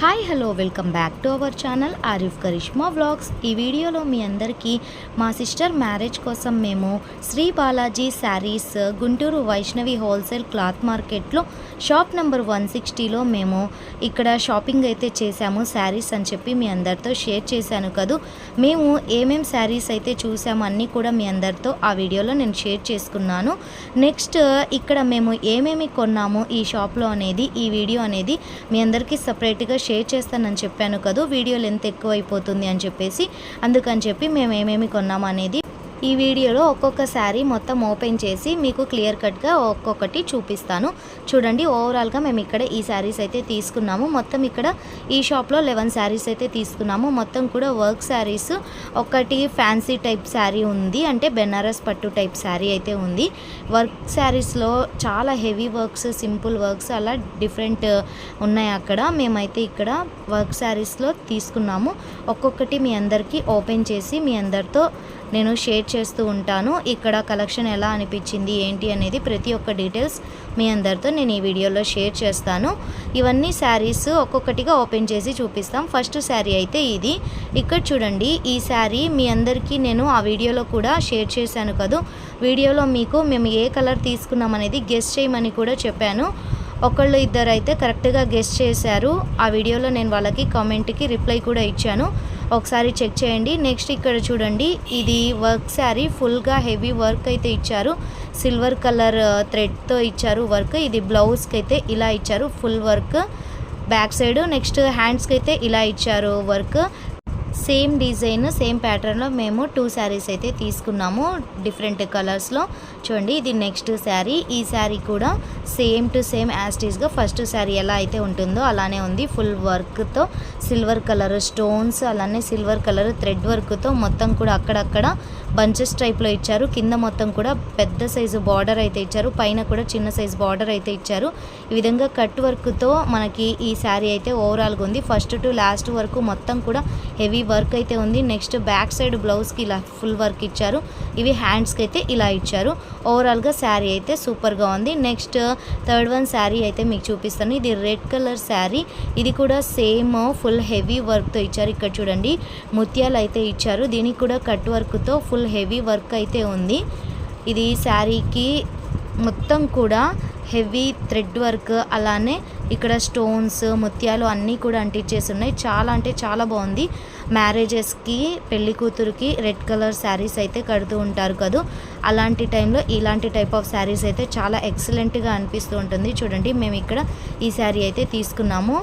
Hi hello welcome back to our channel Arif Karishma vlogs ఈ వీడియోలో మీ అందరికీ మా సిస్టర్ మ్యారేజ్ కోసం మేము శ్రీ బాలాజీ శారీస్ గుంటూరు వైష్ణవి హోల్సేల్ క్లాత్ మార్కెట్లో షాప్ నెంబర్ వన్ సిక్స్టీలో మేము ఇక్కడ షాపింగ్ అయితే చేశాము శారీస్ అని చెప్పి మీ అందరితో షేర్ చేశాను కదూ. మేము ఏమేం శారీస్ అయితే చూసాము అన్నీ కూడా మీ అందరితో ఆ వీడియోలో నేను షేర్ చేసుకున్నాను. నెక్స్ట్ ఇక్కడ మేము ఏమేమి కొన్నాము ఈ షాప్లో అనేది ఈ వీడియో అనేది మీ అందరికీ సపరేట్గా షేర్ చేస్తానని చెప్పాను కదూ. వీడియో లెంత్ ఎక్కువ అయిపోతుంది అని చెప్పేసి అందుకని చెప్పి మేము ఏమేమి కొన్నాము అనేది ఈ వీడియోలో ఒక్కొక్క శారీ మొత్తం ఓపెన్ చేసి మీకు క్లియర్ కట్గా ఒక్కొక్కటి చూపిస్తాను. చూడండి ఓవరాల్గా మేము ఇక్కడ ఈ శారీస్ అయితే తీసుకున్నాము. మొత్తం ఇక్కడ ఈ షాప్లో లెవెన్ శారీస్ అయితే తీసుకున్నాము. మొత్తం కూడా వర్క్ శారీస్. ఒకటి ఫ్యాన్సీ టైప్ శారీ ఉంది. అంటే బెనారస్ పట్టు టైప్ శారీ అయితే ఉంది. వర్క్ శారీస్లో చాలా హెవీ వర్క్స్ సింపుల్ వర్క్స్ అలా డిఫరెంట్ ఉన్నాయి అక్కడ. మేమైతే ఇక్కడ వర్క్ శారీస్లో తీసుకున్నాము. ఒక్కొక్కటి మీ అందరికీ ఓపెన్ చేసి మీ అందరితో నేను షేర్ చేస్తూ ఉంటాను. ఇక్కడ కలెక్షన్ ఎలా అనిపించింది ఏంటి అనేది ప్రతి ఒక్క డీటెయిల్స్ మీ అందరితో నేను ఈ వీడియోలో షేర్ చేస్తాను. ఇవన్నీ శారీస్ ఒక్కొక్కటిగా ఓపెన్ చేసి చూపిస్తాం. ఫస్ట్ శారీ అయితే ఇది. ఇక్కడ చూడండి ఈ శారీ మీ అందరికీ నేను ఆ వీడియోలో కూడా షేర్ చేశాను కదా. వీడియోలో మీకు మేము ఏ కలర్ తీసుకున్నాం అనేది గెస్ట్ చేయమని కూడా చెప్పాను. ఒకళ్ళు ఇద్దరు అయితే కరెక్ట్గా గెస్ట్ చేశారు. ఆ వీడియోలో నేను వాళ్ళకి కామెంట్కి రిప్లై కూడా ఇచ్చాను. ఒకసారి చెక్ చేయండి. నెక్స్ట్ ఇక్కడ చూడండి. ఇది వర్క్ శారీ. ఫుల్గా హెవీ వర్క్ అయితే ఇచ్చారు. సిల్వర్ కలర్ థ్రెడ్తో ఇచ్చారు వర్క్. ఇది బ్లౌజ్కి అయితే ఇలా ఇచ్చారు. Full work. Back side next హ్యాండ్స్కి అయితే ఇలా ఇచ్చారు వర్క్. సేమ్ డిజైన్ సేమ్ ప్యాటర్న్లో మేము టూ శారీస్ అయితే తీసుకున్నాము డిఫరెంట్ కలర్స్లో. చూడండి ఇది నెక్స్ట్ శారీ. ఈ శారీ కూడా సేమ్ టు సేమ్ యాస్టీస్గా ఫస్ట్ శారీ ఎలా అయితే ఉంటుందో అలానే ఉంది. ఫుల్ వర్క్తో సిల్వర్ కలర్ స్టోన్స్ అలానే సిల్వర్ కలర్ థ్రెడ్ వర్క్తో మొత్తం కూడా అక్కడక్కడ బంచెస్ టైప్లో ఇచ్చారు. కింద మొత్తం కూడా పెద్ద సైజు బార్డర్ అయితే ఇచ్చారు. పైన కూడా చిన్న సైజు బార్డర్ అయితే ఇచ్చారు. ఈ విధంగా కట్ వర్క్తో మనకి ఈ శారీ అయితే ఓవరాల్గా ఉంది. ఫస్ట్ టు లాస్ట్ వరకు మొత్తం కూడా హెవీ వర్క్ వర్క్ అయితే ఉంది. నెక్స్ట్ బ్యాక్ సైడ్ బ్లౌజ్కి ఇలా ఫుల్ వర్క్ ఇచ్చారు. ఇవి హ్యాండ్స్కి అయితే ఇలా ఇచ్చారు. ఓవరాల్గా శారీ అయితే సూపర్గా ఉంది. నెక్స్ట్ థర్డ్ వన్ శారీ అయితే మీకు చూపిస్తాను. ఇది రెడ్ కలర్ శారీ. ఇది కూడా సేమ్ ఫుల్ హెవీ వర్క్తో ఇచ్చారు. ఇక్కడ చూడండి. ముత్యాలు అయితే ఇచ్చారు. దీనికి కూడా కట్ వర్క్తో ఫుల్ హెవీ వర్క్ అయితే ఉంది. ఇది శారీకి మొత్తం కూడా హెవీ థ్రెడ్ వర్క్ అలానే ఇక్కడ స్టోన్స్ ముత్యాలు అన్నీ కూడా అంటించేసి ఉన్నాయి. చాలా అంటే చాలా బాగుంది. మ్యారేజెస్కి పెళ్ళి కూతురికి రెడ్ కలర్ శారీస్ అయితే కడుతూ ఉంటారు కదా. అలాంటి టైంలో ఇలాంటి టైప్ ఆఫ్ శారీస్ అయితే చాలా ఎక్సలెంట్గా అనిపిస్తూ ఉంటుంది. చూడండి మేము ఇక్కడ ఈ శారీ అయితే తీసుకున్నాము.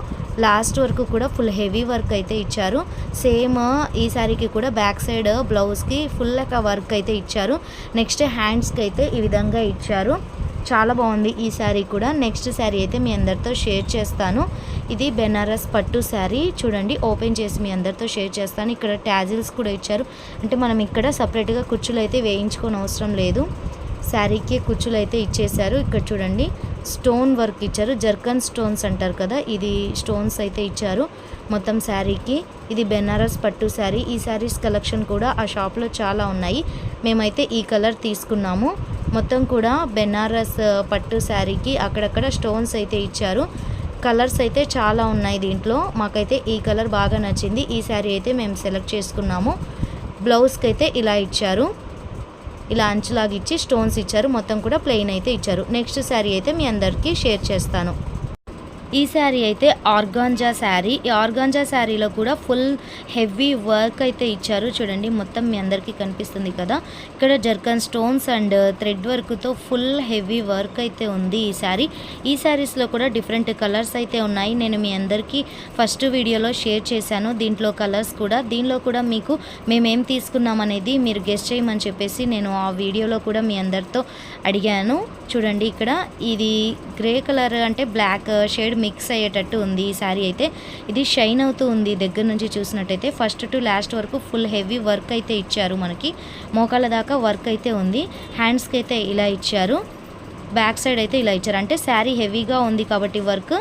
లాస్ట్ వరకు కూడా ఫుల్ హెవీ వర్క్ అయితే ఇచ్చారు. సేమ్ ఈ శారీకి కూడా బ్యాక్ సైడ్ బ్లౌజ్కి ఫుల్ వర్క్ అయితే ఇచ్చారు. నెక్స్ట్ హ్యాండ్స్కి అయితే ఈ విధంగా ఇచ్చారు. చాలా బాగుంది ఈ శారీ కూడా. నెక్స్ట్ శారీ అయితే మీ అందరితో షేర్ చేస్తాను. ఇది బెనారస్ పట్టు శారీ. చూడండి ఓపెన్ చేసి మీ అందరితో షేర్ చేస్తాను. ఇక్కడ ట్యాజిల్స్ కూడా ఇచ్చారు. అంటే మనం ఇక్కడ సపరేట్గా కుచ్చులు అయితే వేయించుకొని అవసరం లేదు. శారీకి కుచ్చులు అయితే ఇచ్చేశారు. ఇక్కడ చూడండి స్టోన్ వర్క్ ఇచ్చారు. జర్కన్ స్టోన్స్ అంటారు కదా ఇది స్టోన్స్ అయితే ఇచ్చారు మొత్తం శారీకి. ఇది బెనారస్ పట్టు శారీ. ఈ శారీస్ కలెక్షన్ కూడా ఆ షాప్లో చాలా ఉన్నాయి. మేమైతే ఈ కలర్ తీసుకున్నాము. మొత్తం కూడా బెనారస్ పట్టు శారీకి అక్కడక్కడ స్టోన్స్ అయితే ఇచ్చారు. కలర్స్ అయితే చాలా ఉన్నాయి దీంట్లో. మాకైతే ఈ కలర్ బాగా నచ్చింది. ఈ శారీ అయితే మేము సెలెక్ట్ చేసుకున్నాము. బ్లౌజ్కి అయితే ఇలా ఇచ్చారు. ఇలా అంచులాగా ఇచ్చి స్టోన్స్ ఇచ్చారు. మొత్తం కూడా ప్లెయిన్ అయితే ఇచ్చారు. నెక్స్ట్ శారీ అయితే మీ అందరికీ షేర్ చేస్తాను. ఈ శారీ అయితే ఆర్గాంజా శారీ. ఈ ఆర్గాంజా శారీలో కూడా ఫుల్ హెవీ వర్క్ అయితే ఇచ్చారు. చూడండి మొత్తం మీ అందరికీ కనిపిస్తుంది కదా. ఇక్కడ జర్కన్ స్టోన్స్ అండ్ థ్రెడ్ వర్క్తో ఫుల్ హెవీ వర్క్ అయితే ఉంది ఈ శారీ. ఈ శారీస్లో కూడా డిఫరెంట్ కలర్స్ అయితే ఉన్నాయి. నేను మీ అందరికీ ఫస్ట్ వీడియోలో షేర్ చేశాను. దీంట్లో కలర్స్ కూడా. దీనిలో కూడా మీకు మేమేం తీసుకున్నాం అనేది మీరు గెస్ట్ చేయమని చెప్పేసి నేను ఆ వీడియోలో కూడా మీ అందరితో అడిగాను. చూడండి ఇక్కడ ఇది గ్రే కలర్ అంటే బ్లాక్ షేడ్ మిక్స్ అయ్యేటట్టు ఉంది ఈ శారీ అయితే. ఇది షైన్ అవుతూ ఉంది దగ్గర నుంచి చూసినట్టయితే. ఫస్ట్ టు లాస్ట్ వరకు ఫుల్ హెవీ వర్క్ అయితే ఇచ్చారు మనకి. మోకాల దాకా వర్క్ అయితే ఉంది. హ్యాండ్స్కి అయితే ఇలా ఇచ్చారు. బ్యాక్ సైడ్ అయితే ఇలా ఇచ్చారు. అంటే శారీ హెవీగా ఉంది కాబట్టి వర్క్.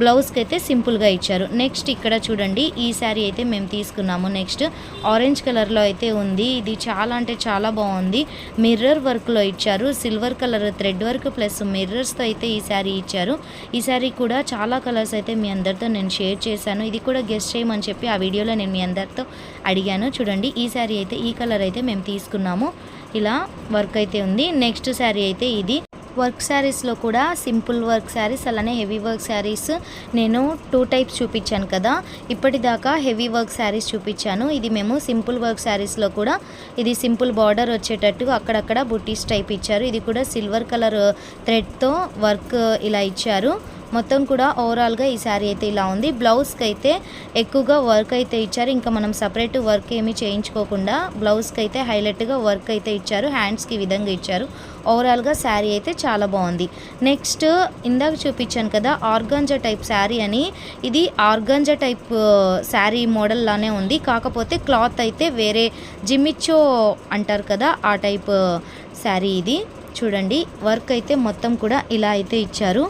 బ్లౌజ్కి అయితే సింపుల్గా ఇచ్చారు. నెక్స్ట్ ఇక్కడ చూడండి ఈ శారీ అయితే మేము తీసుకున్నాము. నెక్స్ట్ ఆరెంజ్ కలర్లో అయితే ఉంది. ఇది చాలా అంటే చాలా బాగుంది. మిర్రర్ వర్క్లో ఇచ్చారు. Silver colour thread work plus మిర్రర్స్తో అయితే ఈ శారీ ఇచ్చారు. ఈ శారీ కూడా చాలా కలర్స్ అయితే మీ అందరితో నేను షేర్ చేశాను. ఇది కూడా గెస్ట్ చేయమని చెప్పి ఆ వీడియోలో నేను మీ అందరితో అడిగాను. చూడండి ఈ శారీ అయితే ఈ కలర్ అయితే మేము తీసుకున్నాము. ఇలా వర్క్ అయితే ఉంది. నెక్స్ట్ శారీ అయితే ఇది. వర్క్ శారీస్లో కూడా సింపుల్ వర్క్ శారీస్ అలానే హెవీ వర్క్ శారీస్ నేను టూ టైప్స్ చూపించాను కదా. ఇప్పటిదాకా హెవీ వర్క్ శారీస్ చూపించాను. ఇది మేము సింపుల్ వర్క్ శారీస్లో కూడా ఇది సింపుల్ బార్డర్ వచ్చేటట్టు అక్కడక్కడ బుటీస్ టైప్ ఇచ్చారు. ఇది కూడా సిల్వర్ కలర్ థ్రెడ్తో వర్క్ ఇలా ఇచ్చారు. మొత్తం కూడా ఓవరాల్గా ఈ శారీ అయితే ఇలా ఉంది. బ్లౌజ్కి అయితే ఎక్కువగా వర్క్ అయితే ఇచ్చారు. ఇంకా మనం సపరేట్ వర్క్ ఏమీ చేయించుకోకుండా బ్లౌజ్కి అయితే హైలైట్గా వర్క్ అయితే ఇచ్చారు. హ్యాండ్స్కి విధంగా ఇచ్చారు. ఓవరాల్గా శారీ అయితే చాలా బాగుంది. నెక్స్ట్ ఇందాక చూపించాను కదా ఆర్గాంజా టైప్ శారీ అని. ఇది ఆర్గాంజా టైప్ శారీ మోడల్ లానే ఉంది. కాకపోతే క్లాత్ అయితే వేరే జిమ్మిచ్చో అంటారు కదా ఆ టైప్ శారీ ఇది. చూడండి వర్క్ అయితే మొత్తం కూడా ఇలా అయితే ఇచ్చారు.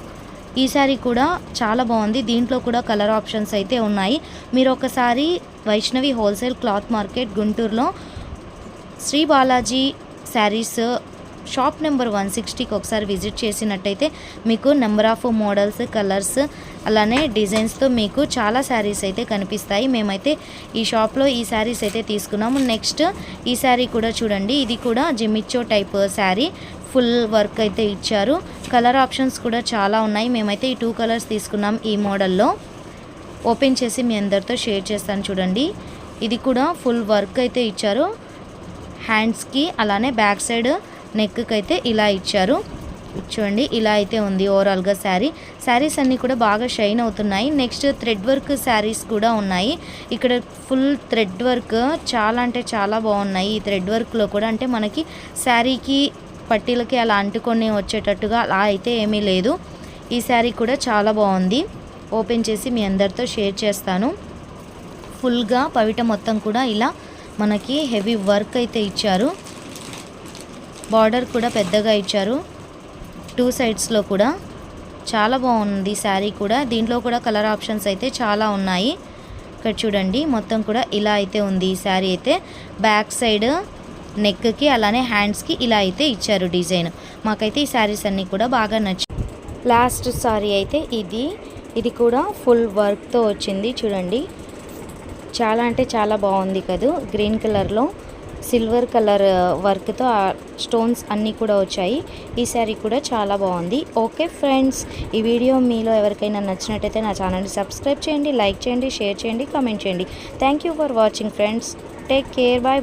ఈ శారీ కూడా చాలా బాగుంది. దీంట్లో కూడా కలర్ ఆప్షన్స్ అయితే ఉన్నాయి. మీరు ఒకసారి వైష్ణవి హోల్సేల్ క్లాత్ మార్కెట్ గుంటూరులో Shri Balaji sarees shop number one సిక్స్టీకి ఒకసారి విజిట్ చేసినట్టయితే మీకు నెంబర్ ఆఫ్ మోడల్స్ కలర్స్ అలానే డిజైన్స్తో మీకు చాలా శారీస్ అయితే కనిపిస్తాయి. మేమైతే ఈ షాప్లో ఈ శారీస్ అయితే తీసుకున్నాము. నెక్స్ట్ ఈ శారీ కూడా చూడండి. ఇది కూడా జిమిచ్చో టైప్ శారీ. ఫుల్ వర్క్ అయితే ఇచ్చారు. కలర్ ఆప్షన్స్ కూడా చాలా ఉన్నాయి. మేమైతే ఈ టూ కలర్స్ తీసుకున్నాం ఈ మోడల్లో. ఓపెన్ చేసి మీ అందరితో షేర్ చేస్తాను చూడండి. ఇది కూడా ఫుల్ వర్క్ అయితే ఇచ్చారు. హ్యాండ్స్కి అలానే బ్యాక్ సైడ్ నెక్కి అయితే ఇలా ఇచ్చారు. చూడండి ఇలా అయితే ఉంది ఓవరాల్గా శారీ. శారీస్ అన్నీ కూడా బాగా షైన్ అవుతున్నాయి. నెక్స్ట్ థ్రెడ్ వర్క్ శారీస్ కూడా ఉన్నాయి. ఇక్కడ ఫుల్ థ్రెడ్ వర్క్ చాలా అంటే చాలా బాగున్నాయి. ఈ థ్రెడ్ వర్క్లో కూడా అంటే మనకి శారీకి పట్టీలకి అలా అంటుకొని వచ్చేటట్టుగా అలా అయితే ఏమీ లేదు. ఈ శారీ కూడా చాలా బాగుంది. ఓపెన్ చేసి మీ అందరితో షేర్ చేస్తాను. ఫుల్గా పవిట మొత్తం కూడా ఇలా మనకి హెవీ వర్క్ అయితే ఇచ్చారు. బార్డర్ కూడా పెద్దగా ఇచ్చారు. టూ సైడ్స్లో కూడా చాలా బాగుంది శారీ కూడా. దీంట్లో కూడా కలర్ ఆప్షన్స్ అయితే చాలా ఉన్నాయి. ఇక్కడ చూడండి మొత్తం కూడా ఇలా అయితే ఉంది ఈ శారీ అయితే. బ్యాక్ సైడ్ నెక్కి అలానే హ్యాండ్స్కి ఇలా అయితే ఇచ్చారు డిజైన్. మాకైతే ఈ శారీస్ అన్నీ కూడా బాగా నచ్చాయి లాస్ట్ సారీ అయితే ఇది. ఇది కూడా ఫుల్ వర్క్తో వచ్చింది చూడండి. చాలా అంటే చాలా బాగుంది కదూ. గ్రీన్ కలర్లో సిల్వర్ కలర్ వర్క్తో ఆ స్టోన్స్ అన్నీ కూడా వచ్చాయి. ఈ శారీ కూడా చాలా బాగుంది. ఓకే ఫ్రెండ్స్ ఈ వీడియో మీలో ఎవరికైనా నచ్చినట్టయితే నా ఛానల్ని సబ్స్క్రైబ్ చేయండి లైక్ చేయండి షేర్ చేయండి కామెంట్ చేయండి. Thank you for watching friends. Take care bye.